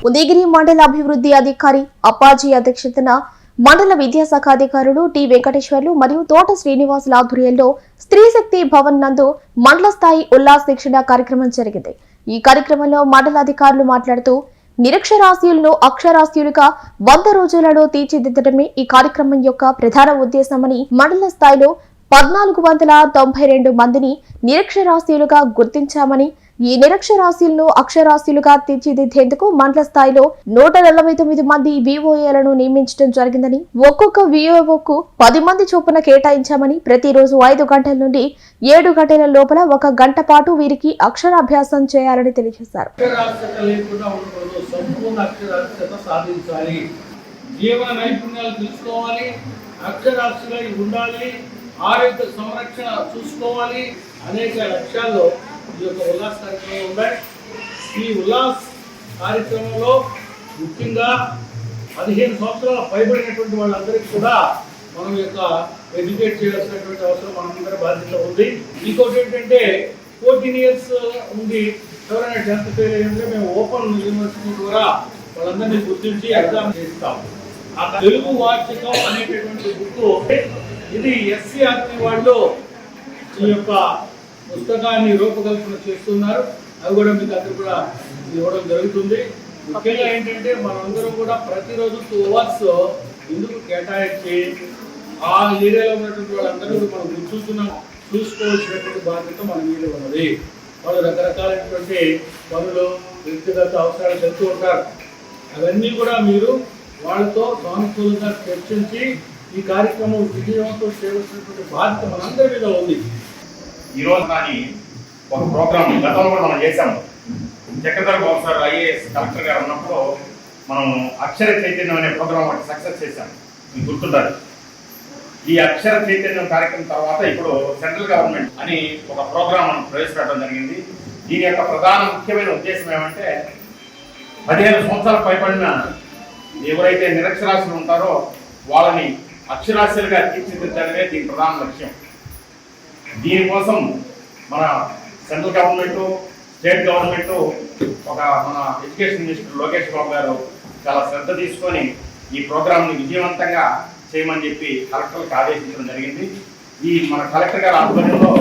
ఉదయగిరి మండల అభివృద్ధి అధికారి అప్పాజీ అధ్యక్షతన మండల విద్యాశాఖ అధికారులు టి వెంకటేశ్వర్లు మరియు తోట శ్రీనివాసుల ఆధ్వర్యంలో స్త్రీ శక్తి భవన్ నందు మండల స్థాయి ఉల్లాస్ శిక్షణ కార్యక్రమం జరిగింది. ఈ కార్యక్రమంలో మండల అధికారులు మాట్లాడుతూ నిరక్షరాస్యులను అక్షరాస్యులుగా వంద రోజులలో తీర్చిదిద్దడమే ఈ కార్యక్రమం యొక్క ప్రధాన ఉద్దేశమని మండల స్థాయిలో పద్నాలుగు వందల తొంభై రెండు మందిని నిరక్షరాస్యులుగా గుర్తించామని ఈ నిరక్షరాస్యులను అక్షరాస్యులుగా తీర్చిదిద్దేందుకు మండల స్థాయిలో నూట నలభై తొమ్మిది మంది విఓఏలను నియమించడం జరిగిందని ఒక్కొక్క విఓఓకు పది మంది చొప్పున కేటాయించామని ప్రతిరోజు ఐదు గంటల నుండి ఏడు గంటల లోపల ఒక గంట పాటు వీరికి అక్షరాభ్యాసం చేయాలని తెలియజేశారు. జీవన నైపుణ్యాలు తెలుసుకోవాలి. అక్షరాస్యులై ఉండాలి. ఆరోగ్య సంరక్షణ చూసుకోవాలి. అనేక లక్ష్యాల్లో ఈ యొక్క ఉల్లాస్ కార్యక్రమం ఉన్నాయి ఈ ఉల్లాస్ కార్యక్రమంలో ముఖ్యంగా పదిహేను సంవత్సరాల పైబడినటువంటి వాళ్ళందరికీ కూడా మనం యొక్క ఎడ్యుకేట్ చేయాల్సినటువంటి అవసరం మనందరి బాధ్యత ఉంది. ఇంకోటి ఏంటంటే ఫోర్టీన్ ఇయర్స్ ఉంది ఎవరైనా టెన్త్ ఫెయిల్ అయ్యింటే మేము ఓపెన్ యూనివర్సిటీ ద్వారా వాళ్ళందరినీ గుర్తించి ఎగ్జామ్ చేస్తాం. ఆ తెలుగు వార్షికం అనేటటువంటి బుక్ ఇది ఎస్సీ ఆర్టీ వాళ్ళు ఈ యొక్క పుస్తకాన్ని రూపకల్పన చేస్తున్నారు. అవి కూడా మీకు అందరు కూడా ఇవ్వడం జరుగుతుంది. ముఖ్యంగా ఏంటంటే మనందరం కూడా ప్రతిరోజు టూ అవర్స్ ఎందుకు కేటాయించి ఆ ఏరియాలో ఉన్నటువంటి వాళ్ళందరూ మనం గుర్తుంటున్నాం చూసుకోవాల్సినటువంటి బాధ్యత మన మీద ఉన్నది. వాళ్ళు రకరకాలైనటువంటి పనులు వ్యక్తిగత అవసరాలు చెప్తూ ఉంటారు. అవన్నీ కూడా మీరు వాళ్ళతో సానుకూలంగా చర్చించి ఈ కార్యక్రమం విజయవంతం చేయవలసినటువంటి బాధ్యత మనందరి మీద ఉంది. ఈరోజు కానీ ఒక ప్రోగ్రామ్ గతంలో కూడా మనం చేశాము. Chakradhar Babu sir IAS collector గారు ఉన్నప్పుడు మనం అక్షర చైతన్యం అనే ప్రోగ్రామ్ ఒకటి సక్సెస్ చేశాం మీకు గుర్తుంటారు ఈ అక్షర చైతన్యం కార్యక్రమం తర్వాత ఇప్పుడు సెంట్రల్ గవర్నమెంట్ అని ఒక ప్రోగ్రామ్ మనం ప్రవేశపెట్టడం జరిగింది. దీని యొక్క ప్రధాన ముఖ్యమైన ఉద్దేశం ఏమంటే పదిహేను సంవత్సరాల పైబడిన ఎవరైతే నిరక్షరాస్యులు ఉంటారో వాళ్ళని అక్షరాస్యులుగా తీర్చిదిద్దడమే దీని ప్రధాన లక్ష్యం. దీనికోసం మన సెంట్రల్ గవర్నమెంట్ స్టేట్ గవర్నమెంట్ ఒక మన ఎడ్యుకేషన్ మినిస్టర్ లోకేష్ బాబు గారు చాలా శ్రద్ధ తీసుకొని ఈ ప్రోగ్రాంని విజయవంతంగా చేయమని చెప్పి కలెక్టర్లకు ఆదేశించడం జరిగింది. ఈ మన కలెక్టర్ గారి ఆధ్వర్యంలో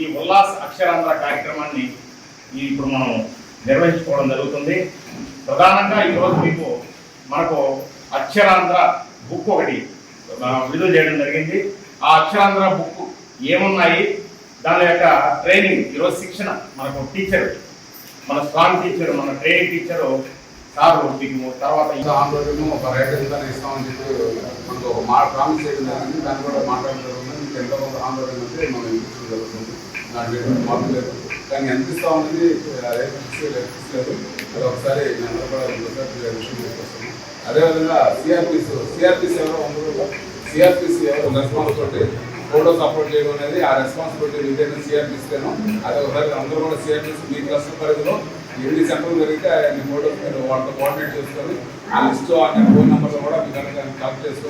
ఈ ఉల్లాస్ అక్షరాంధ్ర కార్యక్రమాన్ని ఇప్పుడు మనం నిర్వహించుకోవడం జరుగుతుంది. ప్రధానంగా ఈరోజు మీకు మనకు అక్షరాంధ్ర బుక్ ఒకటి విడుదల చేయడం జరిగింది. ఆ అక్షరాంధ్ర బుక్ ఏమున్నాయి? దాని యొక్క ట్రైనింగ్ ఈరోజు శిక్షణ మనకు టీచర్ మన స్ట్రాంగ్ టీచర్ మన ట్రైనింగ్ టీచర్ సార్ మీకు తర్వాత ఆందోళన ఒక రేట్ ఎంత ఇస్తామని చెప్పి మనకు మా ప్రామిస్ చేయడం జరిగింది. దాన్ని కూడా మాట్లాడడం జరుగుతుంది మీకు ఎంతో కొంత ఆందోళన అంటే మనం ఇప్పించడం జరుగుతుంది. దాని మీద మార్పు లేదు. కానీ ఎంత ఇస్తామనేది రేపు లేదు అది ఒకసారి నేను కూడా విషయం తీసుకొస్తాను అదేవిధంగా సిఆర్పిస్ సిఆర్పిస్ ఎవరో అందరూ సిఆర్పిసి ఎవరు రెస్పాన్సిబిలిటీ ఫోటో సపోర్ట్ చేయడం అనేది ఆ రెస్పాన్సిబిలిటీ మీదైనా సిఆర్పిస్తేనో అది ఒకసారి అందరూ కూడా సిఆర్పిసి మీ క్లస్టర్ పరిధిలో ఎన్ని సెంటర్లు జరిగితే అన్ని ఫోటోస్ మీరు వాళ్ళతో కోఆర్డినేట్ చేసుకొని ఆ లిస్ట్ ఆ ఫోన్ నెంబర్లు కూడా మీ కనుక కలెక్ట్ చేసుకొని